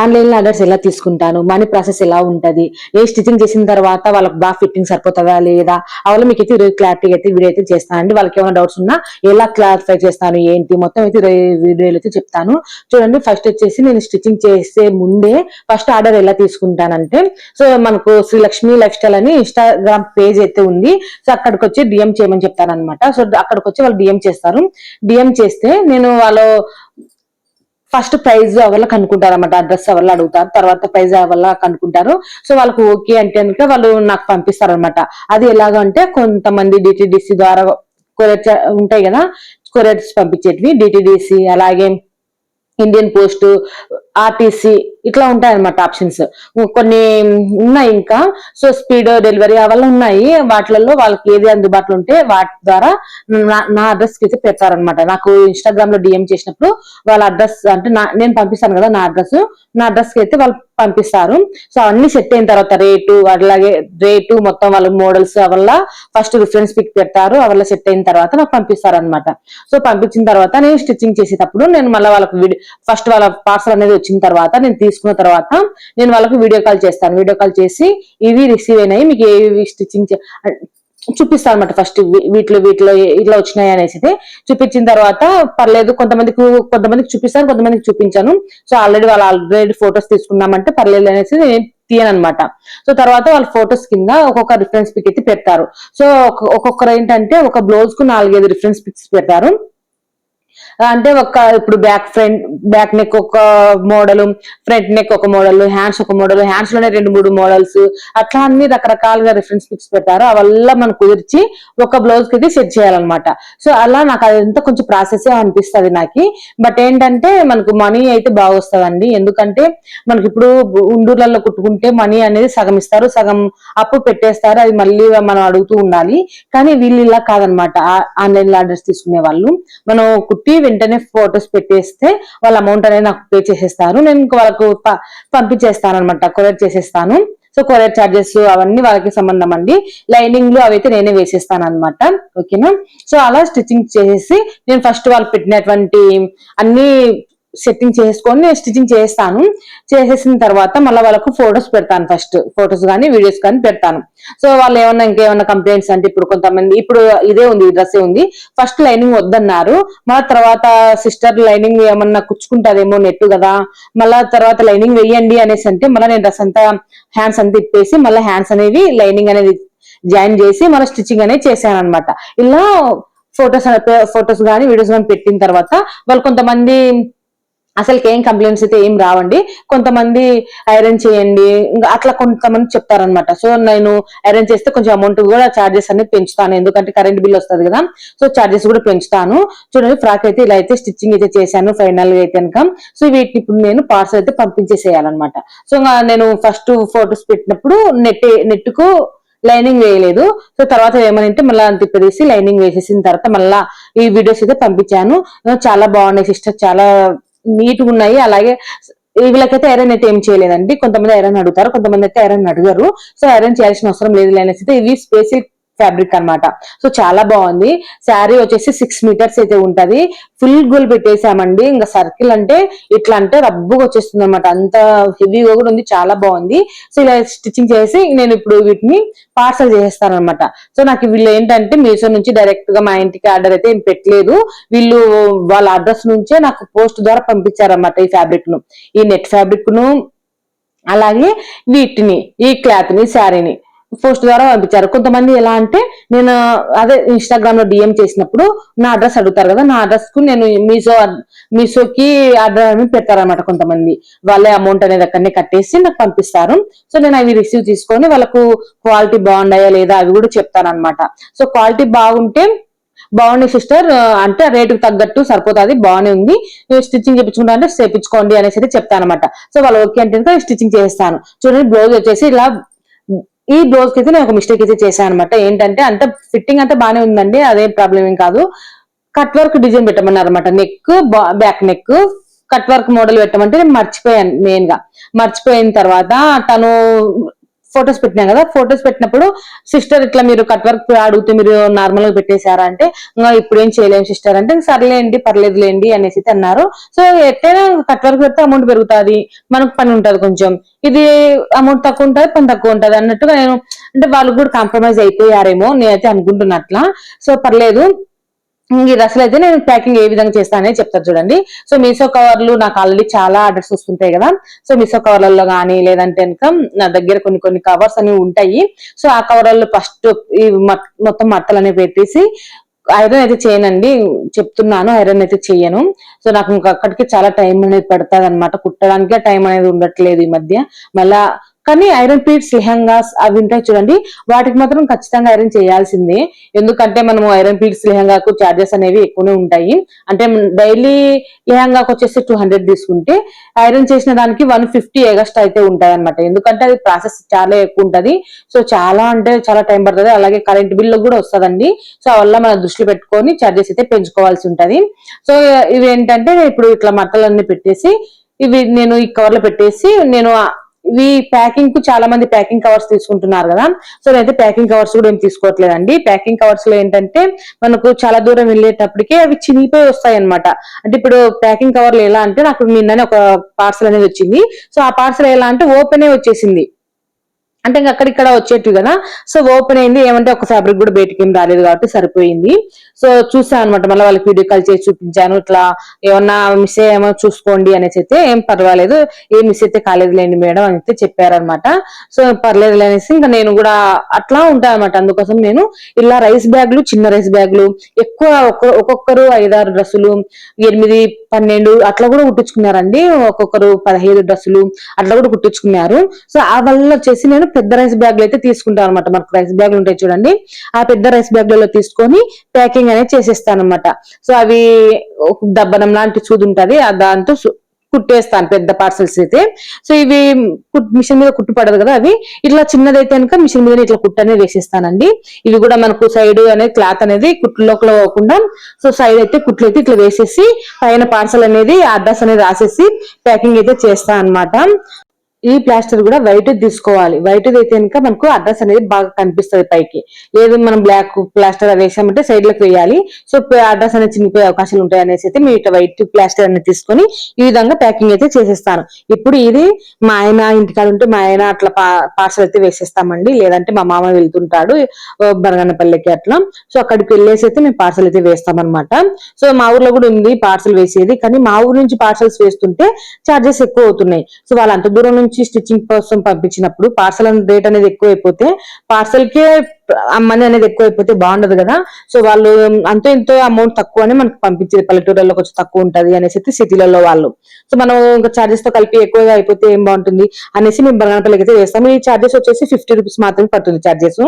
ఆన్లైన్లో ఆర్డర్స్ ఎలా తీసుకుంటాను? మనీ ప్రాసెస్ ఎలా ఉంటుంది? ఏ స్టిచ్చింగ్ చేసిన తర్వాత వాళ్ళకి బాగా ఫిట్టింగ్ సరిపోతుందా లేదా? అవల్ల మీకు అయితే ఈరోజు క్లారిటీ అయితే వీడియో అయితే చేస్తానండి వాళ్ళకి ఏమైనా డౌట్స్ ఉన్నా ఎలా క్లారిఫై చేస్తాను ఏంటి? మొత్తం అయితే వీడియోలో అయితే చెప్తాను. చూడండి ఫస్ట్ వచ్చేసి నేను స్టిచ్చింగ్ చేసే ముందే ఫస్ట్ ఆర్డర్ ఎలా తీసుకుంటానంటే సో మనకు శ్రీలక్ష్మి లైఫ్ స్టైల్ అని ఇన్స్టాగ్రామ్ పేజ్ అయితే ఉంది. సో అక్కడికి వచ్చి డిఎం చేయమని చెప్తాను అనమాట సో అక్కడికి వచ్చి వాళ్ళు డిఎం చేస్తారు. డిఎం చేస్తే నేను వాళ్ళు ఫస్ట్ ప్రైజ్ ఎవరు కనుక్కుంటారు అనమాట అడ్రస్ ఎవరిలో అడుగుతారు? తర్వాత ప్రైజ్ ఎవరిలో కనుక్కుంటారు? సో వాళ్ళకి ఓకే అంటే కనుక వాళ్ళు నాకు పంపిస్తారు అనమాట అది ఎలాగంటే కొంతమంది డిటిడిసి ద్వారా కొరియర్ ఉంటాయి కదా? కొరియర్స్ పంపించేటివి. డిటిడిసి అలాగే ఇండియన్ పోస్ట్ ఆర్టీసీ ఇట్లా ఉంటాయి అనమాట ఆప్షన్స్ కొన్ని ఉన్నాయి ఇంకా. సో స్పీడ్ డెలివరీ అవన్నీ ఉన్నాయి. వాటిలలో వాళ్ళకి ఏది అందుబాటులో ఉంటే వాటి ద్వారా నా- అడ్రస్కి అయితే పెడతారనమాట నాకు ఇన్స్టాగ్రామ్లో డిఎం చేసినప్పుడు వాళ్ళ అడ్రస్ అంటే నా నేను పంపిస్తాను కదా నా అడ్రస్ నా అడ్రస్కి అయితే వాళ్ళు పంపిస్తారు. సో అన్ని సెట్ అయిన తర్వాత రేటు అలాగే రేటు మొత్తం వాళ్ళ మోడల్స్ వల్ల ఫస్ట్ రిఫరెన్స్ పిక్ పెడతారు. అవల్ల సెట్ అయిన తర్వాత నాకు పంపిస్తారు అనమాట సో పంపించిన తర్వాత నేను స్టిచ్చింగ్ చేసేటప్పుడు నేను మళ్ళీ వాళ్ళకి ఫస్ట్ వాళ్ళ పార్సల్ అనేది వచ్చిన తర్వాత నేను తీసుకున్న తర్వాత నేను వాళ్ళకి వీడియో కాల్ చేస్తాను. వీడియో కాల్ చేసి ఇవి రిసీవ్ అయినాయి. మీకు ఏవి స్టిచ్చింగ్ చూపిస్తాను అనమాట ఫస్ట్ వీటిలో వీటిలో ఇట్లా వచ్చినాయి అనేసి చూపించిన తర్వాత పర్లేదు కొంతమందికి కొంతమందికి చూపిస్తాను కొంతమందికి చూపించాను. సో ఆల్రెడీ వాళ్ళు ఆల్రెడీ ఫొటోస్ తీసుకున్నామంటే పర్లేదు అనేసి నేను తీయను అనమాట సో తర్వాత వాళ్ళ ఫొటోస్ కింద ఒక్కొక్క రిఫరెన్స్ పిక్ అయితే పెడతారు. సో ఒక్కొక్కరు ఏంటంటే ఒక బ్లౌజ్కు నాలుగైదు రిఫరెన్స్ పిక్స్ పెడతారు. అంటే ఒక ఇప్పుడు బ్యాక్ ఫ్రంట్ బ్యాక్ నెక్ ఒక మోడల్ ఫ్రంట్ నెక్ ఒక మోడల్ హ్యాండ్స్ ఒక మోడల్ హ్యాండ్స్లోనే రెండు మూడు మోడల్స్ అట్లా అన్ని రకరకాలుగా రిఫరెన్స్ పిక్స్ పెట్టారు అవల్ల మనం కుదిర్చి ఒక బ్లౌజ్కి అయితే సెట్ చేయాలన్నమాట. సో అలా నాకు అదంతా కొంచెం ప్రాసెస్ అనిపిస్తుంది నాకు. బట్ ఏంటంటే మనకు మనీ అయితే బాగా వస్తుందండి ఎందుకంటే మనకి ఇప్పుడు ఉండూర్లలో కుట్టుకుంటే మనీ అనేది సగం ఇస్తారు సగం అప్పు పెట్టేస్తారు. అది మళ్ళీ మనం అడుగుతూ ఉండాలి. కానీ వీళ్ళు ఇలా కాదనమాట ఆన్లైన్లో ఆర్డర్స్ తీసుకునే వాళ్ళు. మనం కుట్టి వెంటనే ఫొటోస్ పెట్టేస్తే వాళ్ళ అమౌంట్ అనేది నాకు పే చేసేస్తారు. నేను వాళ్ళకు ప- పంపించేస్తాను అనమాట కొరియర్ చేసేస్తాను. సో కొరియర్ చార్జెస్ అవన్నీ వాళ్ళకి సంబంధం అండి. లైనింగ్లో అవైతే నేనే వేసేస్తాను అనమాట ఓకేనా? సో అలా స్టిచ్చింగ్ చేసేసి నేను ఫస్ట్ వాళ్ళు పెట్టినటువంటి అన్ని సెట్టింగ్ చేసుకొని నేను స్టిచ్చింగ్ చేస్తాను. చేసేసిన తర్వాత మళ్ళీ వాళ్ళకు ఫొటోస్ పెడతాను ఫస్ట్ ఫొటోస్ కానీ వీడియోస్ కానీ పెడతాను. సో వాళ్ళు ఏమన్నా ఇంకేమన్నా కంప్లైంట్స్ అంటే ఇప్పుడు కొంతమంది ఇప్పుడు ఇదే ఉంది డ్రెస్ ఉంది. ఫస్ట్ లైనింగ్ వద్దన్నారు. మళ్ళీ తర్వాత సిస్టర్ లైనింగ్ ఏమన్నా కుచ్చుకుంటాదేమో నెట్టు కదా. మళ్ళా తర్వాత లైనింగ్ వేయండి అనేసి అంటే మళ్ళీ నేను డ్రెస్ అంతా హ్యాండ్స్ అంతా ఇప్పేసి మళ్ళీ హ్యాండ్స్ అనేవి లైనింగ్ అనేది జాయిన్ చేసి మళ్ళీ స్టిచ్చింగ్ అనేది చేశాను అనమాట ఇలా ఫొటోస్ ఫొటోస్ కానీ వీడియోస్ కానీ పెట్టిన తర్వాత వాళ్ళు కొంతమంది అసలుకి ఏం కంప్లైంట్స్ అయితే ఏం రావండి. కొంతమంది ఐరన్ చేయండి. ఇంకా అట్లా కొంతమంది చెప్తారనమాట సో నేను ఐరన్ చేస్తే కొంచెం అమౌంట్ కూడా చార్జెస్ అనేది పెంచుతాను. ఎందుకంటే కరెంట్ బిల్ వస్తుంది కదా. సో చార్జెస్ కూడా పెంచుతాను. చూడండి ఫ్రాక్ అయితే ఇలా అయితే స్టిచ్చింగ్ అయితే చేశాను ఫైనల్గా అయితే కనుక. సో వీటిని ఇప్పుడు నేను పార్సల్ అయితే పంపించేసేయాలన్నమాట. సో నేను ఫస్ట్ ఫొటోస్ పెట్టినప్పుడు నెట్ నెట్కు లైనింగ్ వేయలేదు. సో తర్వాత ఏమనంటే మళ్ళీ తిప్పదీసి లైనింగ్ వేసేసిన తర్వాత మళ్ళా ఈ వీడియోస్ అయితే పంపించాను. చాలా బాగున్నాయి సిస్టర్ చాలా నీట్గా ఉన్నాయి. అలాగే వీళ్ళకైతే ఐరన్ అయితే ఏం చేయలేదండి. కొంతమంది ఐరన్ అడుగుతారు కొంతమంది అయితే ఐరన్ అడగరు. సో ఐరన్ చేయాల్సిన అవసరం లేదు అనేసి అయితే ఇవి స్పెసిఫిక్ ఫ్యాబ్రిక్ అనమాట సో చాలా బాగుంది. శారీ వచ్చేసి సిక్స్ మీటర్స్ అయితే ఉంటది. ఫుల్ గోల్ పెట్టేసామండి. ఇంకా సర్కిల్ అంటే ఇట్లా అంటే రబ్బుగా వచ్చేస్తుంది అనమాట అంత హెవీగా కూడా ఉంది. చాలా బాగుంది. సో ఇలా స్టిచ్చింగ్ చేసి నేను ఇప్పుడు వీటిని పార్సల్ చేసేస్తాను అనమాట సో నాకు వీళ్ళు ఏంటంటే మీషో నుంచి డైరెక్ట్గా మా ఇంటికి ఆర్డర్ అయితే ఏం పెట్టలేదు. వీళ్ళు వాళ్ళ అడ్రస్ నుంచే నాకు పోస్ట్ ద్వారా పంపించారన్నమాట ఈ ఫ్యాబ్రిక్ను. ఈ నెట్ ఫ్యాబ్రిక్ను. అలాగే వీటిని ఈ క్లాత్ని శారీని. పోస్ట్ ద్వారా పంపించారు. కొంతమంది ఎలా అంటే నేను అదే ఇన్స్టాగ్రామ్లో డిఎం చేసినప్పుడు నా అడ్రస్ అడుగుతారు కదా నా అడ్రస్కు నేను మీషో మీషోకి ఆర్డర్ అని పెడతారనమాట కొంతమంది. వాళ్ళే అమౌంట్ అనేది అక్కడనే కట్టేసి నాకు పంపిస్తారు. సో నేను అవి రిసీవ్ తీసుకొని వాళ్ళకు క్వాలిటీ బాగున్నాయా లేదా అవి కూడా చెప్తాను అనమాట సో క్వాలిటీ బాగుంటే బాగుంది సిస్టర్ అంటే రేటుకు తగ్గట్టు సరిపోతుంది బాగానే ఉంది. స్టిచ్చింగ్ చేయించుకుంటా అంటే చేయించుకోండి అనేసి అయితే చెప్తాను అనమాట సో వాళ్ళు ఓకే అంటే స్టిచ్చింగ్ చేస్తాను. చూడండి బ్లౌజ్ వచ్చేసి ఇలా ఈ బ్లౌజ్కి అయితే నేను ఒక మిస్టేక్ అయితే చేశాను అనమాట ఏంటంటే అంత ఫిట్టింగ్ అంతా బాగానే ఉందండి అదే ప్రాబ్లం ఏం కాదు. కట్ వర్క్ డిజైన్ పెట్టమన్నారు అనమాట neck back neck cut work model పెట్టమంటే నేను మర్చిపోయాను మెయిన్గా. మర్చిపోయిన తర్వాత తను ఫొటోస్ పెట్టినా కదా ఫొటోస్ పెట్టినప్పుడు సిస్టర్ ఇట్లా మీరు కట్ వర్క్ అడిగితే మీరు నార్మల్గా పెట్టేశారా అంటే ఇంకా ఇప్పుడు ఏం చేయలేము సిస్టర్ అంటే సర్లేండి పర్లేదులేండి అనేసి అయితే అన్నారు. సో ఎట్లయినా కట్ వర్క్ పెడితే అమౌంట్ పెరుగుతుంది మనకు పని ఉంటది కొంచెం. ఇది అమౌంట్ తక్కువ ఉంటది పని తక్కువ ఉంటుంది అన్నట్టుగా నేను అంటే వాళ్ళు కూడా కాంప్రమైజ్ అయిపోయారేమో నేనైతే అనుకుంటున్నట్లా. సో పర్లేదు ఈ రసలు అయితే నేను ప్యాకింగ్ ఏ విధంగా చేస్తానని చెప్తారు చూడండి. సో మీషో కవర్లు నాకు ఆల్రెడీ చాలా ఆర్డర్స్ వస్తుంటాయి కదా. సో మీషో కవర్లలో కానీ లేదంటే కనుక నా దగ్గర కొన్ని కొన్ని కవర్స్ అనేవి ఉంటాయి. సో ఆ కవర్లలో ఫస్ట్ ఈ మొత్తం మట్టలు అనేవి పెట్టేసి ఐరన్ అయితే చేయనండి. చెప్తున్నాను ఐరన్ అయితే చేయను సో నాకు ఇంకా అక్కడికి చాలా టైం అనేది పడుతుంది అనమాట కుట్టడానికి టైం అనేది ఉండట్లేదు ఈ మధ్య. మళ్ళా కానీ ఐరన్ పీట్స్ లెహంగాస్ అవి ఉంటాయి చూడండి. వాటికి మాత్రం ఖచ్చితంగా ఐరన్ చేయాల్సిందే. ఎందుకంటే మనము ఐరన్ పీట్స్ లెహంగాకు చార్జెస్ అనేవి ఎక్కువనే ఉంటాయి. అంటే డైలీ లెహంగాకు వచ్చేసి టూ హండ్రెడ్ తీసుకుంటే ఐరన్ చేసిన దానికి వన్ ఫిఫ్టీ ఎగస్ట్రా అయితే ఉంటాయి అనమాట ఎందుకంటే అది ప్రాసెస్ చాలా ఎక్కువ ఉంటుంది. సో చాలా అంటే చాలా టైం పడుతుంది. అలాగే కరెంట్ బిల్లు కూడా వస్తుందండి. సో వల్ల మనం దృష్టి పెట్టుకొని చార్జెస్ అయితే పెంచుకోవాల్సి ఉంటుంది. సో ఇవి ఏంటంటే ఇప్పుడు ఇట్లా మట్టలన్నీ పెట్టేసి ఇవి నేను ఈ కవర్లో పెట్టేసి నేను ఇవి ప్యాకింగ్కు చాలా మంది ప్యాకింగ్ కవర్స్ తీసుకుంటున్నారు కదా. సో నేనైతే ప్యాకింగ్ కవర్స్ కూడా ఏం తీసుకోవట్లేదండి. ప్యాకింగ్ కవర్స్లో ఏంటంటే మనకు చాలా దూరం వెళ్ళేటప్పటికే అవి చినిగిపోయి వస్తాయి అనమాట అంటే ఇప్పుడు ప్యాకింగ్ కవర్లు ఎలా అంటే నాకు నిన్ననే ఒక పార్సల్ అనేది వచ్చింది. సో ఆ పార్సల్ ఎలా అంటే ఓపెన్ వచ్చేసింది. అంటే ఇంకా అక్కడిక్కడ వచ్చేట్టు కదా. సో ఓపెన్ అయింది. ఏమంటే ఒక ఫ్యాబ్రిక్ కూడా బయటికి ఏం రాలేదు కాబట్టి సరిపోయింది. సో చూసాను అనమాట మళ్ళీ వాళ్ళకి వీడియో కాల్ చేసి చూపించాను. ఇట్లా ఏమన్నా మిస్ అయ్యేమో చూసుకోండి అనేసి అయితే ఏం పర్వాలేదు. ఏం మిస్ అయితే కాలేదులేండి మేడం అని అయితే చెప్పారనమాట సో పర్లేదు అనేసి ఇంకా నేను కూడా అట్లా ఉంటాను అనమాట అందుకోసం నేను ఇలా రైస్ బ్యాగ్లు చిన్న రైస్ బ్యాగ్లు ఎక్కువ ఒక్కొక్కరు ఐదారు డ్రెస్సులు ఎనిమిది పన్నెండు అట్లా కూడా కుట్టించుకున్నారండి. ఒక్కొక్కరు పదహైదు డ్రెస్సులు అట్లా కూడా కుట్టించుకున్నారు. సో ఆ వల్ల వచ్చేసి నేను పెద్ద రైస్ బ్యాగ్లు అయితే తీసుకుంటాను అనమాట మనకు రైస్ బ్యాగ్లు ఉంటాయి చూడండి. ఆ పెద్ద రైస్ బ్యాగ్లలో తీసుకొని ప్యాకింగ్ అనేది చేసేస్తాను అనమాట సో అవి ఒక దబ్బనం లాంటి సూది ఆ దాంతో కుట్టేస్తాను పెద్ద పార్సల్స్ అయితే. సో ఇవి మిషన్ మీద కుట్టు పడదు కదా అవి. ఇట్లా చిన్నదైతే కనుక మిషన్ మీద ఇట్లా కుట్టు అనేది వేసేస్తానండి. ఇవి కూడా మనకు సైడ్ అనేది క్లాత్ అనేది కుట్లోకి పోకుండా సో సైడ్ అయితే కుట్లు అయితే ఇట్లా వేసేసి పైన పార్సల్ అనేది అడ్రస్ అనేది రాసేసి ప్యాకింగ్ అయితే చేస్తాను అనమాట ఈ ప్లాస్టర్ కూడా వైట్ తీసుకోవాలి. వైట్ అయితే కనుక మనకు అడ్రస్ అనేది బాగా కనిపిస్తుంది పైకి. లేదు మనం బ్లాక్ ప్లాస్టర్ అది వేసామంటే సైడ్లకు వేయాలి. సో అడ్రస్ అనేది చినిపోయే అవకాశాలు ఉంటాయి అనేసి అయితే మీరు ఇట్లా వైట్ ప్లాస్టర్ అనేది తీసుకొని ఈ విధంగా ప్యాకింగ్ అయితే చేసేస్తాను ఇప్పుడు ఇది మా ఆయన ఇంటికాడ ఉంటే మా ఆయన అట్లా పార్సల్ అయితే వేసేస్తామండి. లేదంటే మా మామ వెళ్తుంటాడు ఆ, అట్లా. సో అక్కడికి వెళ్ళేసి అయితే మేము పార్సల్ అయితే వేస్తామన్నమాట. సో మా ఊర్లో కూడా ఉంది పార్సల్ వేసేది. కానీ మా ఊరు నుంచి పార్సల్స్ వేస్తుంటే చార్జెస్ ఎక్కువ అవుతున్నాయి. సో వాళ్ళు అంత దూరం నుంచి స్టిచ్చింగ్ కోసం పంపించినప్పుడు పార్సల్ రేట్ అనేది ఎక్కువ అయిపోతే పార్సల్ కే మనీ అనేది ఎక్కువ అయిపోతే బాగుండదు కదా. సో వాళ్ళు అంతో ఎంతో అమౌంట్ తక్కువ అని మనకు పంపించేది. పల్లెటూరులో కొంచెం తక్కువ ఉంటది అనేసి అయితే సిటీలలో వాళ్ళు. సో మనం ఇంకా చార్జెస్తో కలిపి ఎక్కువగా అయిపోతే ఏం బాగుంటుంది అనేసి మేము బనగనపల్లికి అయితే వేస్తాము ఈ చార్జెస్ వచ్చేసి ఫిఫ్టీ రూపీస్ మాత్రమే పడుతుంది చార్జెస్